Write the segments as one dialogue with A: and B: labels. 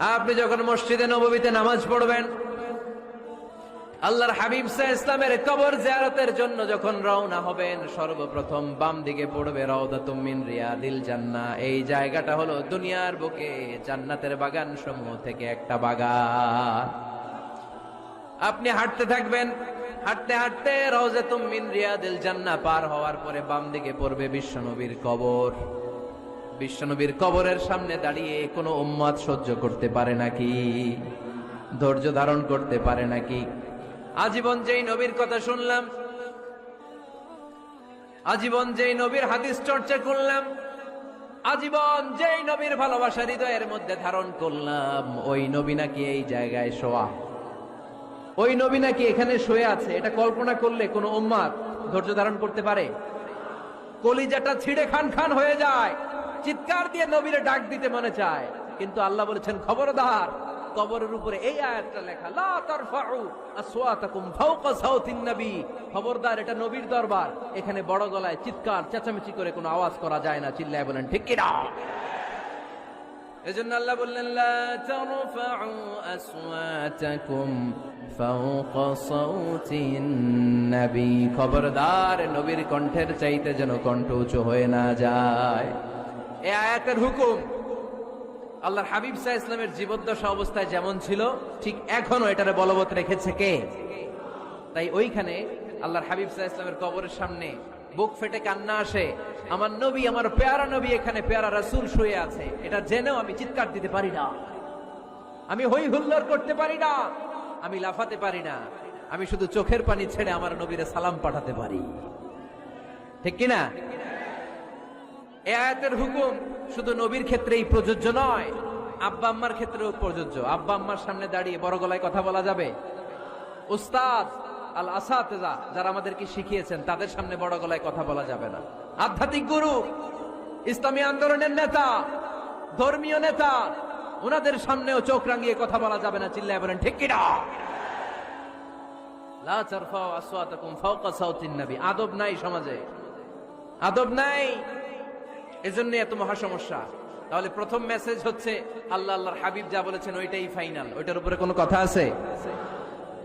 A: আপনি যখন মসজিদে নববীতে নামাজ পড়বেন, আল্লাহর হাবিব সাহ ইসলামের কবর জিয়ারতের জন্য যখন রওনা হবেন, সর্বপ্রথম বাম দিকে পড়বে মিন রিয়াদিল জান্নাহ। এই জায়গাটা হলো দুনিয়ার বুকে, জান্নাতের বাগান সমূহ থেকে একটা বাগান। আপনি হাঁটতে থাকবেন, হাঁটতে হাঁটতে রওজাতুম মিন রিয়াদিল জান্নাহ পার হওয়ার পরে বাম দিকে পড়বে বিশ্বনবীর কবর। বিশ্বনবীর কবরের সামনে দাঁড়িয়ে কোনো উম্মাদ সহ্য করতে পারে নাকি? ধৈর্য ধারণ করতে পারে নাকি? আজীবন যেই নবীর কথা শুনলাম, আজীবন যেই নবীর হাদিস চর্চা করলাম, আজীবন যেই নবীর ভালোবাসা হৃদয়ের মধ্যে ধারণ করলাম, ওই নবী নাকি এই জায়গায় শোয়া? ওই নবী নাকি এখানে শুয়ে আছে? এটা কল্পনা করলে কোনো উম্মাদ ধৈর্য ধারণ করতে পারে? কলিজাটা ছিঁড়ে খান খান হয়ে যায়। চিৎকার দিয়ে নবীরে ডাক দিতে মনে চায়। কিন্তু আল্লাহ বলেছেন, খবরদার, কবরের উপরে এই আয়াতটা লেখা, লা তারফাউ আসওয়াতাকুম ফাওকা সাউতিন নবী। খবরদার, এটা নবীর দরবার। এখানে বড় গলায় চিৎকার, চেঁচামেচি করে কোনো আওয়াজ করা যায় না। চিল্লায় বলেন, ঠিক কি না এজন্য আল্লাহ বললেন, লা তারফাউ আসওয়াতাকুম ফাওকা সাউতিন নবী। খবরদার, নবীর কণ্ঠের চাইতে যেন কণ্ঠ উঁচু হয়ে না যায়। এ আয়াতের হুকুম, আল্লাহর হাবিব সাহ ইসলামের জীবদ্দশা অবস্থায় যেমন ছিল, ঠিক এখনও এটারে বলবৎ রেখেছে কে? তাই ওইখানে আল্লাহর হাবিব সাহ ইসলামের কবরের সামনে বুক ফেটে কান্না আসে, আমার নবী, আমার পেয়ারা নবী এখানে, পেয়ারা রাসূল শুয়ে আছে, এটা জেনেও আমি চিৎকার দিতে পারি না। আমি হই হুল্লোড় করতে পারি না, আমি লাফাতে পারি না, আমি শুধু চোখের পানি ছেড়ে আমার নবীরে সালাম পাঠাতে পারি। ঠিক কিনা? এ আয়াতের হুকুম শুধু নবীর ক্ষেত্রেই প্রযোজ্য নয়, আব্বা আম্মার ক্ষেত্রেও প্রযোজ্য। আব্বা আম্মার সামনে দাঁড়িয়ে বড় গলায় কথা বলা যাবে? উস্তাদ আল আসাতেজা যারা আমাদেরকে শিখিয়েছেন, তাদের সামনে বড় গলায় কথা বলা যাবে না। আধ্যাত্মিক গুরু, ইসলামী আন্দোলনের নেতা, ধর্মীয় নেতা, ওনাদের সামনেও চোখ রাঙিয়ে কথা বলা যাবে না, চিল্লায় বলেন, ঠিক কিনা? আদব নাই সমাজে। আদব নাই। এজন্য এত মহা সমস্যা। তাহলে প্রথম মেসেজ হচ্ছে আল্লাহ আল্লাহর হাবিব যা বলেছেন ওইটাই ফাইনাল ওইটার উপরে কোনো কথা আছে?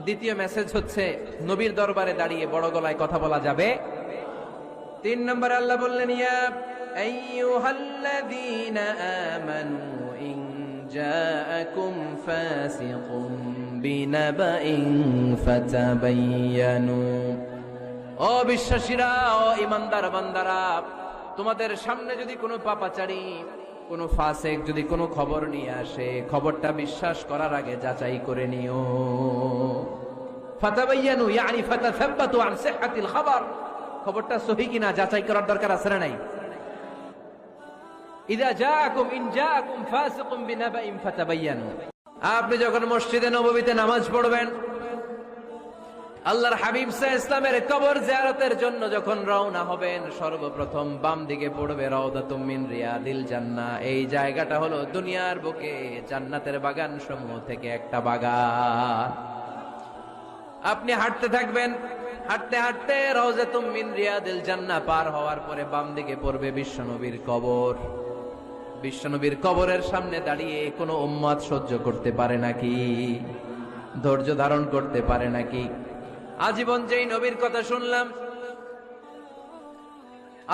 A: দ্বিতীয় মেসেজ হচ্ছে নবীর দরবারে দাঁড়িয়ে বড় গলায় কথা বলা যাবে। তিন নম্বর আল্লাহ বললেন ইয়া আইয়ুহাল্লাযীনা আমানু ইন জাআকুম ফাসিকুম বিনাবাইন ফাতাবায়ানু ও বিশ্বাসীরা ও ইমানদার বান্দারা তোমাদের সামনে যদি কোনো পাপাচারী, কোনো ফাসেক যদি কোনো খবর নিয়ে আসে, খবরটা বিশ্বাস করার আগে যাচাই করে নিও। ফাতাবায়ানু ইয়ানি ফাতাসাব্বাতু আন সিহহাতিল খবর। খবরটা সহি কিনা যাচাই করার দরকার আছে না নাই? ইদা জাআকুম ইন জাআকুম ফাসিকুম বিনাবাইন ফাতাবায়ানু আপনি যখন মসজিদে নববীতে নামাজ পড়বেন আল্লাহর হাবিব সাহ ইসলামের কবর জিয়ারতের জন্য যখন রওনা হবেন, সর্বপ্রথম বাম দিকে পড়বে রওদাতুম মিন রিয়াদিল জান্নাহ। এই জায়গাটা হলো দুনিয়ার বুকে, জান্নাতের বাগান সমূহ থেকে একটা বাগান। আপনি হাঁটতে থাকবেন, হাঁটতে হাঁটতে রওজাতুম মিন রিয়াদিল জান্নাহ পার হওয়ার পরে বাম দিকে পড়বে বিশ্বনবীর কবর। বিশ্বনবীর কবরের সামনে দাঁড়িয়ে কোনো উম্মাদ সহ্য করতে পারে নাকি? ধৈর্য ধারণ করতে পারে নাকি? আজীবন যেই নবীর কথা শুনলাম,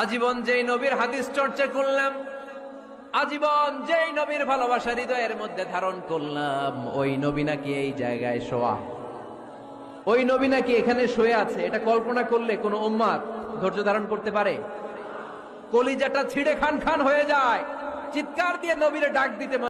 A: আজীবন যেই নবীর হাদিস চর্চা করলাম, আজীবন যেই নবীর ভালোবাসা হৃদয়ের মধ্যে ধারণ করলাম, ওই নবী নাকি এই জায়গায় শোয়া। ওই নবী নাকি এখানে শুয়ে আছে, এটা কল্পনা করলে কোনো উম্মাদ ধৈর্য ধারণ করতে পারে? কলিজাটা ছিঁড়ে খান খান হয়ে যায়। চিৎকার দিয়ে নবীরে ডাক দিতে